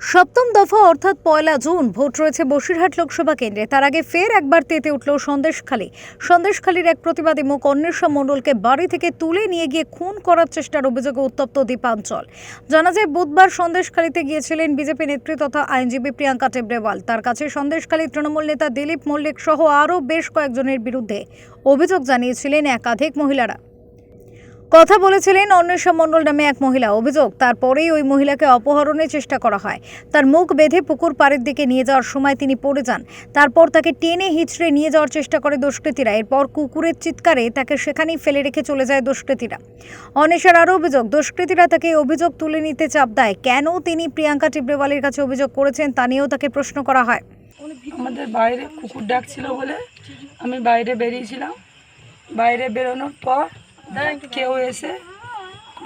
সপ্তম দফা অর্থাৎ পয়লা জুন, ভোট রয়েছে বসিরহাট লোকসভা কেন্দ্রে। তার আগে ফের একবার তেতে উঠল সন্দেশখালী। সন্দেশখালীর এক প্রতিবাদী মুখ অন্বেষা মণ্ডলকে বাড়ি থেকে তুলে নিয়ে গিয়ে খুন করার চেষ্টার অভিযোগে উত্তপ্ত দ্বীপাঞ্চল জানা যায়, বুধবার সন্দেশখালীতে গিয়েছিলেন বিজেপি নেত্রী তথা আইনজীবী প্রিয়াঙ্কা টেবরেওয়াল তার কাছে সন্দেশখালী তৃণমূল নেতা দিলীপ মল্লিক সহ আরও বেশ কয়েকজনের বিরুদ্ধে অভিযোগ জানিয়েছিলেন একাধিক মহিলারা। কথা বলেছিলেন অন্বেষা মণ্ডল নামে এক মহিলা। অভিযোগ, তারপরেই ওই মহিলাকে অপহরণের চেষ্টা করা হয়। তার মুখ বেঁধে পুকুর পাড়ের দিকে নিয়ে যাওয়ার সময় তিনি পড়ে যান। তারপর তাকে টেনে হিচড়ে নিয়ে যাওয়ার চেষ্টা করে দুষ্কৃতীরা। এরপর কুকুরের চিৎকারে তাকে সেখানেই ফেলে রেখে চলে যায় দুষ্কৃতীরা। অন্বেষার আরও অভিযোগ, দুষ্কৃতীরা তাকে অভিযোগ তুলে নিতে চাপ দেয়। কেন তিনি প্রিয়াঙ্কা টিব্রেওয়ালের কাছে অভিযোগ করেছেন তা নিয়েও তাকে প্রশ্ন করা হয়। আমাদের বাইরে কুকুর ডাকছিল বলে আমি বাইরে বেরিয়েছিলাম। বাইরে বেরোনোর পর কেউ এসে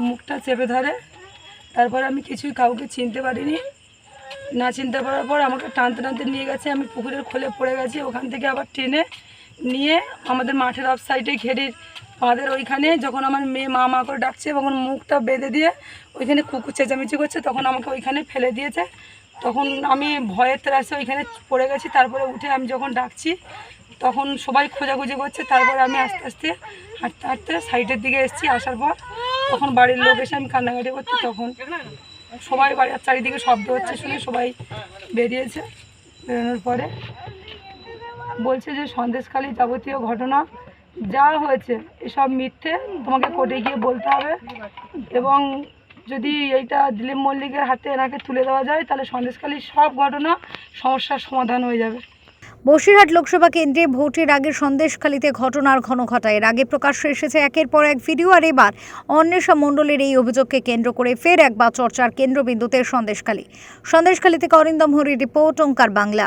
মুখটা চেপে ধরে। তারপর আমি কিছুই কাউকে চিনতে পারিনি। না চিনতে পারার পর আমাকে টানতে টানতে নিয়ে গেছে। আমি পুকুরের খোলে পড়ে গেছি। ওখান থেকে আবার টেনে নিয়ে আমাদের মাঠের অফ সাইডে ঘেরির আমাদের ওইখানে যখন আমার মেয়ে মা মা করে ডাকছে, তখন মুখটা বেঁধে দিয়ে ওইখানে কুকুর চেঁচামেচি করছে, তখন আমাকে ওইখানে ফেলে দিয়েছে। তখন আমি ভয়ের ত্রাসে ওইখানে পড়ে গেছি। তারপরে উঠে আমি যখন ডাকছি, তখন সবাই খোঁজাখুঁজি করছে। তারপরে আমি আস্তে আস্তে হাঁটতে হাঁটতে সাইডের দিকে এসেছি, আসার পর তখন বাড়ির লোক এসে আমি কান্নাকাটি করছি তখন। সবাই বাড়ির চারিদিকে শব্দ হচ্ছে শুনে সবাই বেরিয়েছে, বেরোনোর পরে। বলছে যে, সন্দেশখালী যাবতীয় ঘটনা যা হয়েছে, এসব মিথ্যে তোমাকে কোর্টে গিয়ে বলতে হবে এবং যদি এইটা দিলীপ মল্লিকের হাতে এনাকে তুলে দেওয়া যায়, তাহলে সন্দেশখালীর সব ঘটনা সমস্যার সমাধান হয়ে যাবে। বসিরহাট লোকসভা কেন্দ্রে ভোটের আগে সন্দেশখালীতে ঘটনার ঘন ঘটায়। এর আগে প্রকাশ্যে এসেছে একের পর এক ভিডিও আর এবার অন্বেষা মণ্ডলের এই অভিযোগকে কেন্দ্র করে ফের একবার চর্চার কেন্দ্রবিন্দুতে সন্দেশখালী। সন্দেশখালী থেকে অরিন্দম হরির রিপোর্ট, ওঙ্কার বাংলা।